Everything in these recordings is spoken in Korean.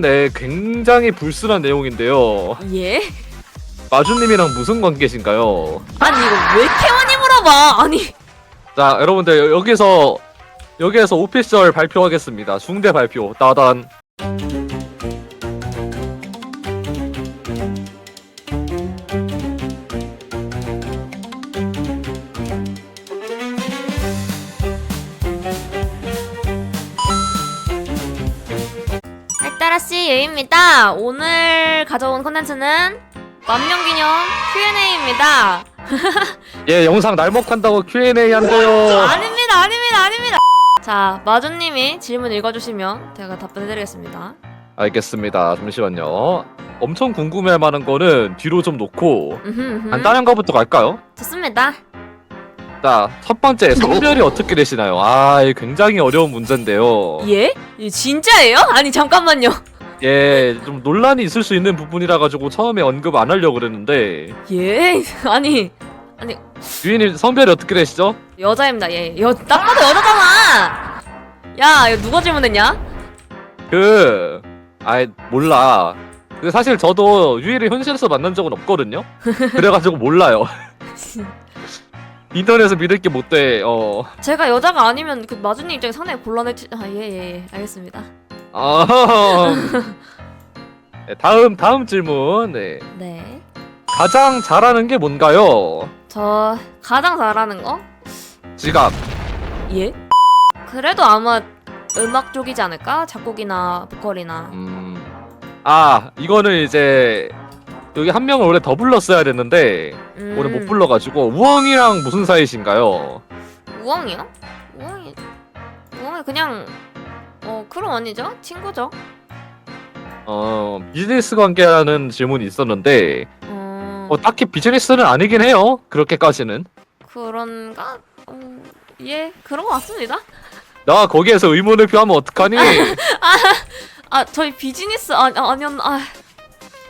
네, 굉장히 불순한 내용인데요. 예? 마주님이랑 무슨 관계신가요? 아니 이거 왜 많이 물어봐? 아니 자, 여러분들 여- 여기서 여기에서 오피셜 발표하겠습니다. 중대 발표. 따단. 예입니다. 오늘 가져온 컨텐츠는 만명기념 Q&A입니다. 예, 영상 날먹한다고 Q&A 한대요. 아닙니다, 아닙니다, 아닙니다. 자, 마주님이 질문 읽어주시면 제가 답변해드리겠습니다. 알겠습니다. 잠시만요. 엄청 궁금해할 만한 거는 뒤로 좀 놓고 음흠, 음흠. 간단한 거부터 갈까요? 좋습니다. 자, 첫 번째 성별이 어떻게 되시나요? 아, 이거 굉장히 어려운 문제인데요. 예? 이 진짜예요? 아니 잠깐만요. 예, 좀 논란이 있을 수 있는 부분이라 가지고 처음에 언급 안 하려고 그랬는데 예? 아니 유인님 성별이 어떻게 되시죠? 여자입니다. 예, 여, 딱 봐도 여자잖아. 야, 이거 누가 질문했냐? 그, 아이 몰라. 그 사실 저도 유이를 현실에서 만난 적은 없거든요. 그래가지고 몰라요. 인터넷에서 믿을 게 못 돼. 어. 제가 여자가 아니면 그 마주님 입장에 상당히 곤란했지. 아, 예, 예, 예. 알겠습니다. 아. 네, 다음 다음 질문. 네. 네. 가장 잘하는 게 뭔가요? 저 가장 잘하는 거? 지갑. 예? 그래도 아마 음악 쪽이지 않을까? 작곡이나 보컬이나. 음. 아 이거는 이제 여기 한 명을 원래 더 불렀어야 됐는데 음, 오늘 못 불러가지고 우엉이랑 무슨 사이신가요? 우엉이요? 우엉이. 우엉이 그냥 어 그럼 아니죠? 친구죠. 어 비즈니스 관계라는 질문이 있었는데 어, 어, 딱히 비즈니스는 아니긴 해요. 그렇게까지는. 그런가? 어, 예, 그런 것 같습니다. 나 거기에서 의문을 표하면 어떡하니? 아, 저희 비즈니스 아, 아 아니었 아.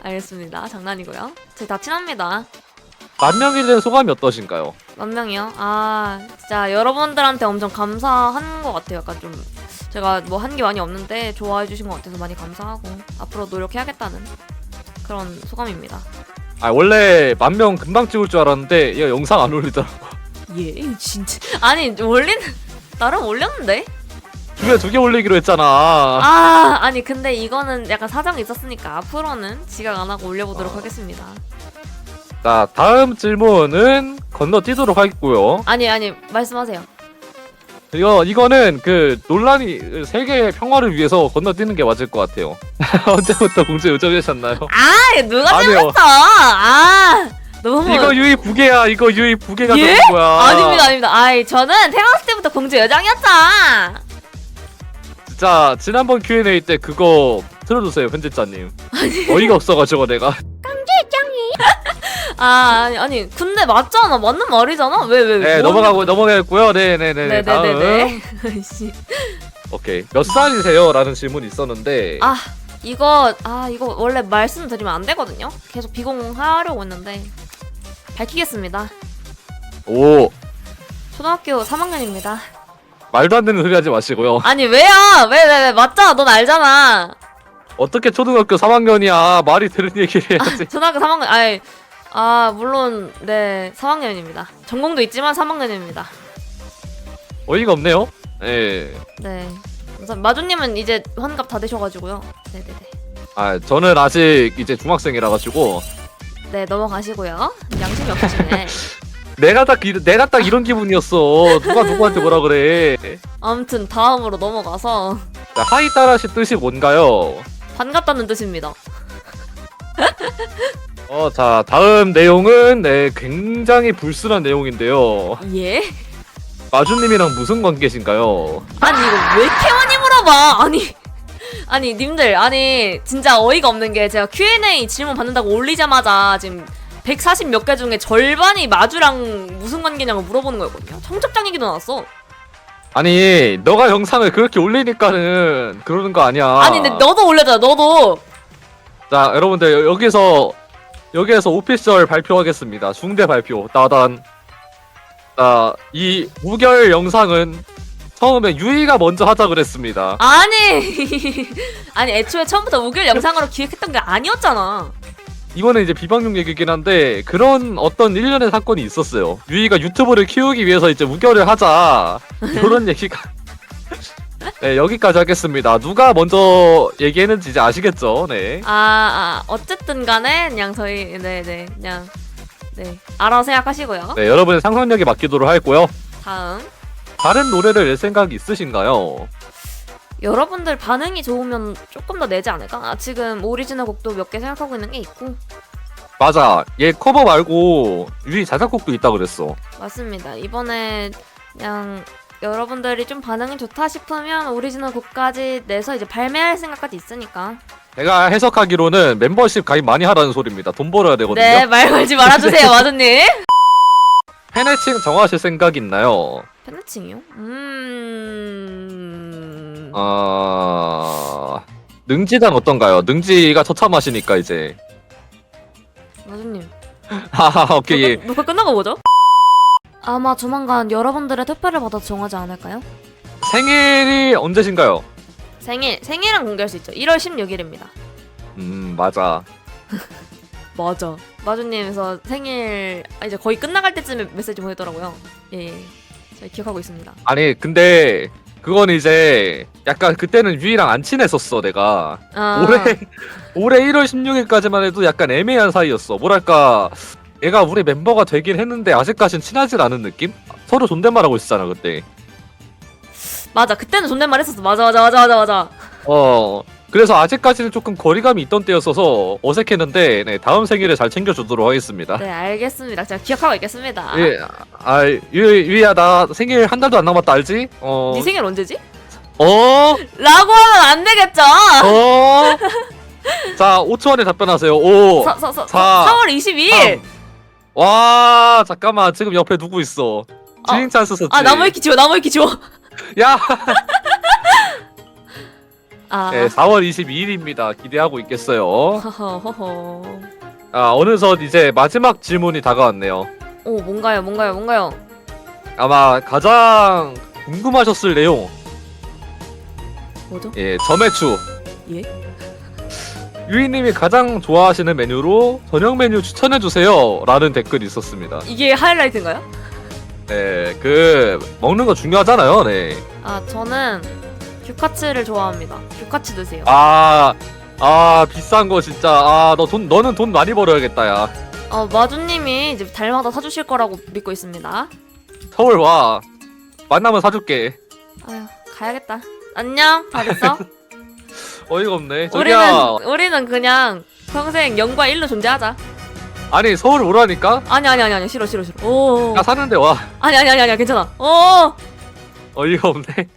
알겠습니다. 장난이고요. 저희 다 친합니다. 만 명이 된 소감이 어떠신가요? 만 명이요? 아, 진짜 여러분들한테 엄청 감사한 것 같아요. 약간 좀 제가 뭐 한 게 많이 없는데 좋아해 주신 것 같아서 많이 감사하고 앞으로 노력해야겠다는 그런 소감입니다. 아 원래 만 명 금방 찍을 줄 알았는데 얘가 영상 안 올리더라고. 예, 진짜. 아니, 올린 나름 올렸는데? 주에 두개 올리기로 했잖아. 아, 아니 근데 이거는 약간 사정이 있었으니까 앞으로는 지각 안 하고 올려보도록 어. 하겠습니다. 자 다음 질문은 건너뛰도록 하겠고요. 아니 아니 말씀하세요. 이거 이거는 그 논란이 세계 평화를 위해서 건너뛰는 게 맞을 것 같아요. 언제부터 공주 요정이셨나요? 아 누가 아니요. 질문했어? 아 너무 이거 유이 부계야. 이거 유이 부계가 예? 되는 거야. 아닙니다 아닙니다. 아이 저는 태어났을 때부터 공주 여장이었다. 진짜 지난번 Q&A 때 그거 틀어주세요 편집자님. 어이가 없어가지고 내가. 아 아니 아니 근데 맞잖아 맞는 말이잖아 왜왜 왜? 네 넘어가고 넘어가겠고요. 네 네 네 네. 다음. 네네네네. 씨. 오케이 몇 살이세요?라는 질문이 있었는데 아 이거 아 이거 원래 말씀드리면 안 되거든요. 계속 비공하려고 했는데 밝히겠습니다. 오 초등학교 3학년입니다. 말도 안 되는 소리 하지 마시고요. 아니 왜요? 왜 왜 왜 맞잖아. 넌 알잖아. 어떻게 초등학교 3학년이야 말이 되는 얘기를 해야지. 초등학교 3학년. 아이 아 물론 네 3학년입니다. 전공도 있지만 3학년입니다. 어이가 없네요. 예. 네. 우선 마주님은 이제 환갑 다 되셔가지고요. 네네네. 아 저는 아직 이제 중학생이라 가지고 네 넘어가시고요. 양심이 없으시네. 내가 딱 이, 내가 딱 이런 기분이었어. 누가 누구한테 뭐라 그래. 아무튼 다음으로 넘어가서 자, 하이 따라시 뜻이 뭔가요? 반갑다는 뜻입니다. 어, 자, 다음 내용은 네, 굉장히 불순한 내용인데요. 예? 마주님이랑 무슨 관계신가요? 아니 이거 왜 이렇게 많이 물어봐? 아니 아니 님들 아니 진짜 어이가 없는 게 제가 Q&A 질문 받는다고 올리자마자 지금 140 몇 개 중에 절반이 마주랑 무슨 관계냐고 물어보는 거였거든요. 청첩장 얘기도 나왔어. 아니, 너가 영상을 그렇게 올리니까는 그러는 거 아니야. 아니 근데 너도 올렸잖아. 너도. 자, 여러분들 여- 여기서 여기에서 오피셜 발표하겠습니다. 중대 발표. 따단. 자, 이 무결 영상은 처음에 유이가 먼저 하자 그랬습니다. 아니 아니 애초에 처음부터 우길 영상으로 기획했던 게 아니었잖아. 이거는 이제 비방용 얘기긴 한데 그런 어떤 일련의 사건이 있었어요. 유이가 유튜브를 키우기 위해서 이제 우결을 하자 이런 얘기가 네 여기까지 하겠습니다. 누가 먼저 얘기했는지 이제 아시겠죠? 네. 아, 아 어쨌든 간에 그냥 저희 네네 그냥 네 알아서 생각하시고요. 네 여러분의 상상력에 맡기도록 하고요. 다음 다른 노래를 낼 생각이 있으신가요? 여러분들 반응이 좋으면 조금 더 내지 않을까? 아, 지금 오리지널 곡도 몇 개 생각하고 있는 게 있고 맞아. 얘 커버 말고 유이 자작곡도 있다 그랬어. 맞습니다. 이번에 그냥 여러분들이 좀 반응이 좋다 싶으면 오리지널 곡까지 내서 이제 발매할 생각까지 있으니까 제가 해석하기로는 멤버십 가입 많이 하라는 소리입니다. 돈 벌어야 되거든요. 네 말 걸지 말아주세요 마주님 팬애칭 정하실 생각 있나요? 팬층이요? 음... 어... 능지단 어떤가요? 능지가 처참하시니까 이제. 마주님 하하 오케이. 녹화 끝나고 뭐죠? 아마 조만간 여러분들의 투표를 받아 정하지 않을까요? 생일이 언제신가요? 생일 생일은 공개할 수 있죠 1월 16일입니다 음 맞아. 맞아 마주님에서 생일 아, 이제 거의 끝나갈 때쯤에 메시지 보내더라고요 예, 예. 제가 기억하고 있습니다 아니 근데 그건 이제 약간 그때는 유이랑 안 친했었어 내가. 아, 올해 올해 1월 16일까지만 해도 약간 애매한 사이였어. 뭐랄까 얘가 우리 멤버가 되긴 했는데 아직까진 친하진 않은 느낌? 서로 존댓말하고 있었잖아 그때. 맞아 그때는 존댓말 했었어 맞아 맞아 맞아 맞아 맞아 어 그래서 아직까지는 조금 거리감이 있던 때였어서 어색했는데 네, 다음 생일에 잘 챙겨주도록 하겠습니다. 네 알겠습니다 제가 기억하고 있겠습니다 예, 아 유, 유이야 나 생일 한 달도 안 남았다 알지? 어. 네 생일 언제지? 어? 라고 하면 안 되겠죠 어? 자 5초 안에 답변하세요. 5. 서, 서, 서, 사, 4월 22일 와 잠깐만 지금 옆에 누구 있어? 주인 찬스 썼지. 아 나무 위키 지워 나무 위키 지워 야. 아 네, 4월 22일입니다. 기대하고 있겠어요. 허허 허허 아 어느덧 이제 마지막 질문이 다가왔네요. 오 뭔가요 뭔가요 뭔가요 아마 가장 궁금하셨을 내용. 뭐죠? 예, 점액추. 예? 유이님이 가장 좋아하시는 메뉴로 저녁 메뉴 추천해 주세요 라는 댓글이 있었습니다. 이게 하이라이트인가요? 네, 그 먹는 거 중요하잖아요. 네. 아 저는 규카츠를 좋아합니다 규카츠 드세요 아, 아 비싼 거 진짜. 아, 너 돈 너는 돈 많이 벌어야겠다, 야. 어 마주님이 이제 달마다 사주실 거라고 믿고 있습니다 서울 와. 만나면 사줄게. 아휴 가야겠다 안녕 다 됐어? 어이가 없네. 저기야. 우리는 우리는 그냥 평생 0과 1로 존재하자 아니 서울 오라니까. 아니 아니 아니 아니 싫어 싫어 싫어 오 나 사는데 와. 아니 아니 아니 아니 괜찮아 오 어이가 없네.